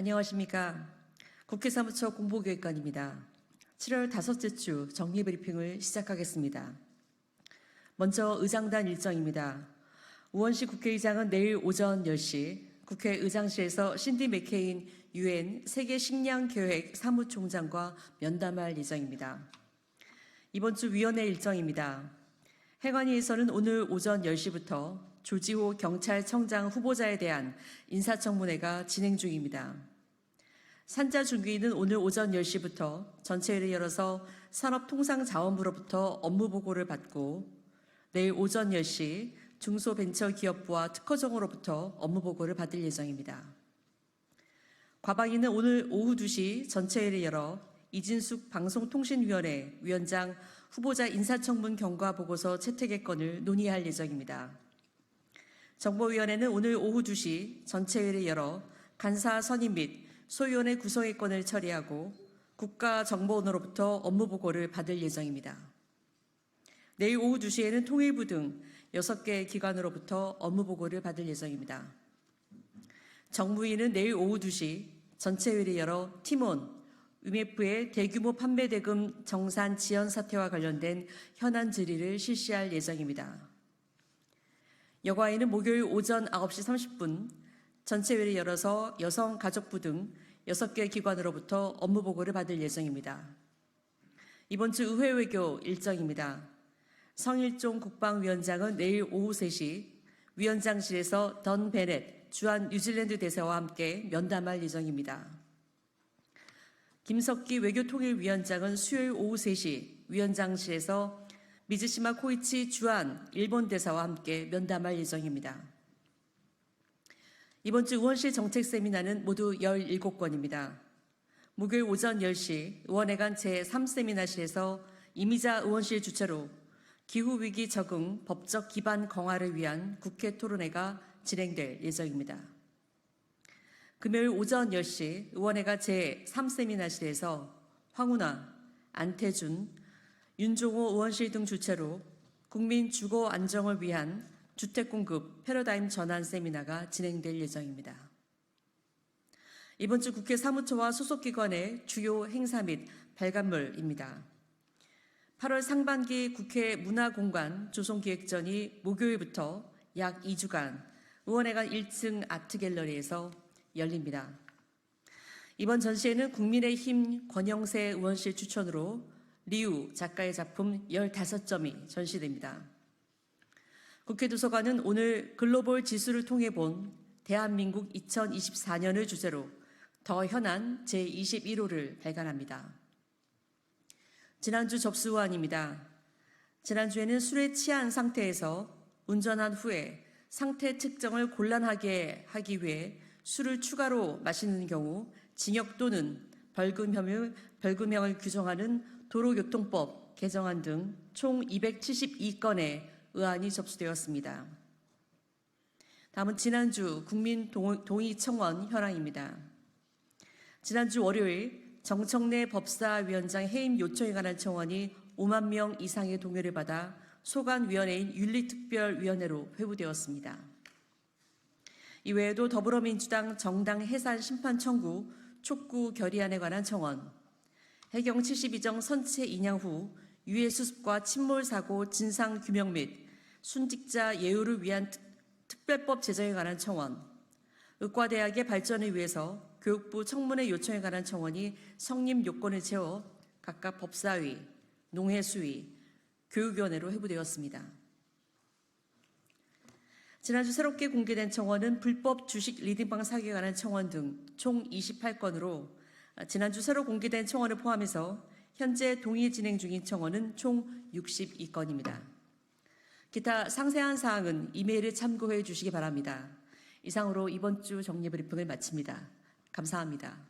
안녕하십니까. 국회 사무처 공보교육관입니다. 7월 다섯째 주 정리 브리핑을 시작하겠습니다. 먼저 의장단 일정입니다. 우원식 국회의장은 내일 오전 10시 국회 의장실에서 신디 맥케인 유엔 세계 식량 계획 사무총장과 면담할 예정입니다. 이번 주 위원회 일정입니다. 해관위에서는 오늘 오전 10시부터 조지호 경찰청장 후보자에 대한 인사청문회가 진행 중입니다. 산자 중기는 오늘 오전 10시부터 전체회를 열어서 산업통상자원부로부터 업무 보고를 받고 내일 오전 10시 중소벤처기업부와 특허정으로부터 업무 보고를 받을 예정입니다. 과방위는 오늘 오후 2시 전체회를 열어 이진숙 방송통신위원회 위원장 후보자 인사청문 경과 보고서 채택의 건을 논의할 예정입니다. 정보위원회는 오늘 오후 2시 전체회를 열어 간사 선임 및 소위원회 구성의 건을 처리하고 국가정보원으로부터 업무 보고를 받을 예정입니다. 내일 오후 2시에는 통일부 등 6개 기관으로부터 업무 보고를 받을 예정입니다. 정무위는 내일 오후 2시 전체회를 열어 팀원, UMF의 대규모 판매 대금 정산 지연 사태와 관련된 현안 질의를 실시할 예정입니다. 여가위는 목요일 오전 9시 30분 전체회를 열어서 여성 가족부 등 6개 기관으로부터 업무 보고를 받을 예정입니다. 이번 주 의회 외교 일정입니다. 성일종 국방위원장은 내일 오후 3시 위원장실에서 던 베넷 주한 뉴질랜드 대사와 함께 면담할 예정입니다. 김석기 외교통일위원장은 수요일 오후 3시 위원장실에서 미즈시마 코이치 주한 일본 대사와 함께 면담할 예정입니다. 이번 주 의원실 정책 세미나는 모두 17건입니다. 목요일 오전 10시 의원회관 제3세미나실에서 이미자 의원실 주최로 기후위기 적응 법적 기반 강화를 위한 국회 토론회가 진행될 예정입니다. 금요일 오전 10시 의원회가 제3세미나실에서 황운하, 안태준, 윤종호 의원실 등 주최로 국민 주거 안정을 위한 주택 공급 패러다임 전환 세미나가 진행될 예정입니다. 이번 주 국회 사무처와 소속 기관의 주요 행사 및 발간물입니다. 8월 상반기 국회 문화공간 조성기획전이 목요일부터 약 2주간 의원회관 1층 아트갤러리에서 열립니다. 이번 전시회는 국민의힘 권영세 의원실 추천으로 리우 작가의 작품 15점이 전시됩니다. 국회 도서관은 오늘 글로벌 지수를 통해 본 대한민국 2024년을 주제로 더 현안 제21호를 발간합니다. 지난주 접수호환입니다. 지난주에는 술에 취한 상태에서 운전한 후에 상태 특정을 곤란하게 하기 위해 술을 추가로 마시는 경우 징역 또는 벌금형을, 벌금형을 규정하는 도로교통법 개정안 등 총 272건의 의안이 접수되었습니다. 다음은 지난주 국민 동의 청원 현황입니다. 지난주 월요일 정청래 법사위원장 해임 요청에 관한 청원이 5만 명 이상의 동의를 받아 소관위원회인 윤리특별위원회로 회부되었습니다. 이외에도 더불어민주당 정당 해산 심판 청구 촉구 결의안에 관한 청원, 해경 72정 선체 인양 후 유해 수습과 침몰 사고 진상 규명 및 순직자 예우를 위한 특 별법 제정에 관한 청원, 의과대학의 발전을 위해서 교육부 청문회 요청에 관한 청원이 성립 요건을 채워 각각 법사위, 농해수위, 교육위원회로 회부되었습니다. 지난주 새롭게 공개된 청원은 불법 주식 리딩방 사기에 관한 청원 등 총 28건으로 지난주 새로 공개된 청원을 포함해서 현재 동의 진행 중인 청원은 총 62건입니다. 기타 상세한 사항은 이메일에 참고해 주시기 바랍니다. 이상으로 이번 주 정리 브리핑을 마칩니다. 감사합니다.